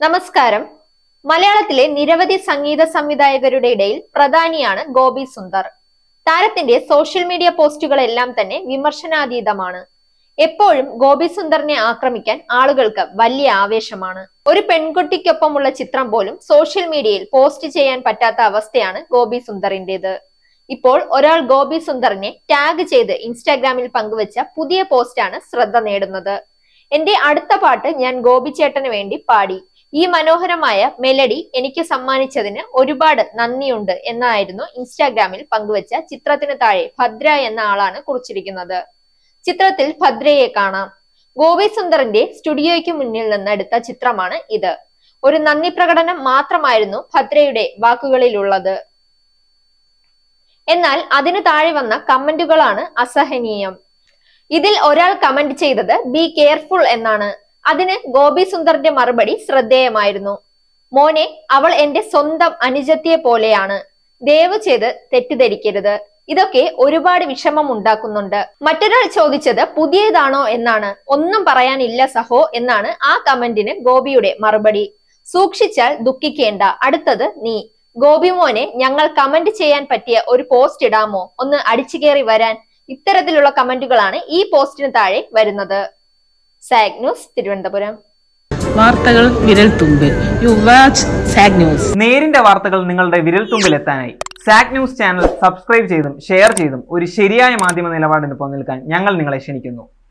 നമസ്കാരം. മലയാളത്തിലെ നിരവധി സംഗീത സംവിധായകരുടെ ഇടയിൽ പ്രധാനിയാണ് ഗോപി സുന്ദർ. താരത്തിന്റെ സോഷ്യൽ മീഡിയ പോസ്റ്റുകളെല്ലാം തന്നെ വിമർശനാതീതമാണ്. എപ്പോഴും ഗോപി സുന്ദറിനെ ആക്രമിക്കാൻ ആളുകൾക്ക് വലിയ ആവേശമാണ്. ഒരു പെൺകുട്ടിക്കൊപ്പമുള്ള ചിത്രം പോലും സോഷ്യൽ മീഡിയയിൽ പോസ്റ്റ് ചെയ്യാൻ പറ്റാത്ത അവസ്ഥയാണ് ഗോപി സുന്ദറിന്റേത്. ഇപ്പോൾ ഒരാൾ ഗോപി സുന്ദറിനെ ടാഗ് ചെയ്ത് ഇൻസ്റ്റാഗ്രാമിൽ പങ്കുവച്ച പുതിയ പോസ്റ്റാണ് ശ്രദ്ധ നേടുന്നത്. എന്റെ അടുത്ത പാട്ട് ഞാൻ ഗോപിച്ചേട്ടന് വേണ്ടി പാടി. ഈ മനോഹരമായ മെലഡി എനിക്ക് സമ്മാനിച്ചതിന് ഒരുപാട് നന്ദിയുണ്ട് എന്നായിരുന്നു ഇൻസ്റ്റാഗ്രാമിൽ പങ്കുവച്ച ചിത്രത്തിന് താഴെ ഭദ്ര എന്ന ആളാണ് കുറിച്ചിരിക്കുന്നത്. ചിത്രത്തിൽ ഭദ്രയെ കാണാം. ഗോപി സുന്ദറിന്റെ സ്റ്റുഡിയോയ്ക്ക് മുന്നിൽ നിന്ന് എടുത്ത ചിത്രമാണ് ഇത്. ഒരു നന്ദി പ്രകടനം മാത്രമായിരുന്നു ഭദ്രയുടെ വാക്കുകളിലുള്ളത്. എന്നാൽ അതിനു താഴെ വന്ന കമന്റുകളാണ് അസഹനീയം. ഇതിൽ ഒരാൾ കമന്റ് ചെയ്തത് ബി കെയർഫുൾ എന്നാണ്. അതിന് ഗോപി സുന്ദറിന്റെ മറുപടി ശ്രദ്ധേയമായിരുന്നു. മോനെ അവൾ എന്റെ സ്വന്തം അനുജത്തിയെ പോലെയാണ്. ദയവ് ചെയ്ത് തെറ്റിദ്ധരിക്കരുത്. ഇതൊക്കെ ഒരുപാട് വിഷമം ഉണ്ടാക്കുന്നുണ്ട്. മറ്റൊരാൾ ചോദിച്ചത് പുതിയതാണോ എന്നാണ്. ഒന്നും പറയാനില്ല സഹോ എന്നാണ് ആ കമന്റിന് ഗോപിയുടെ മറുപടി. സൂക്ഷിച്ചാൽ ദുഃഖിക്കേണ്ട. അടുത്തത് നീ. ഗോപി മോനെ ഞങ്ങൾ കമന്റ് ചെയ്യാൻ പറ്റിയ ഒരു പോസ്റ്റ് ഇടാമോ? ഒന്ന് അടിച്ചു കയറി വരാൻ. ഇത്തരത്തിലുള്ള കമന്റുകളാണ് ഈ പോസ്റ്റിന് താഴെ വരുന്നത്. Sag news Thiruvananthapuram. വാർത്തകൾ വിരൽ തുമ്പിൽ യു വാച്ച് സാഗ് ന്യൂസ് നേരിന്റെ വാർത്തകൾ നിങ്ങളുടെ വിരൽത്തുമ്പിൽ എത്താനായി. സാക് ന്യൂസ് ചാനൽ സബ്സ്ക്രൈബ് ചെയ്തും ഷെയർ ചെയ്തും ഒരു ശരിയായ മാധ്യമ നിലപാടിന് നിൽക്കാൻ ഞങ്ങൾ നിങ്ങളെ ക്ഷണിക്കുന്നു.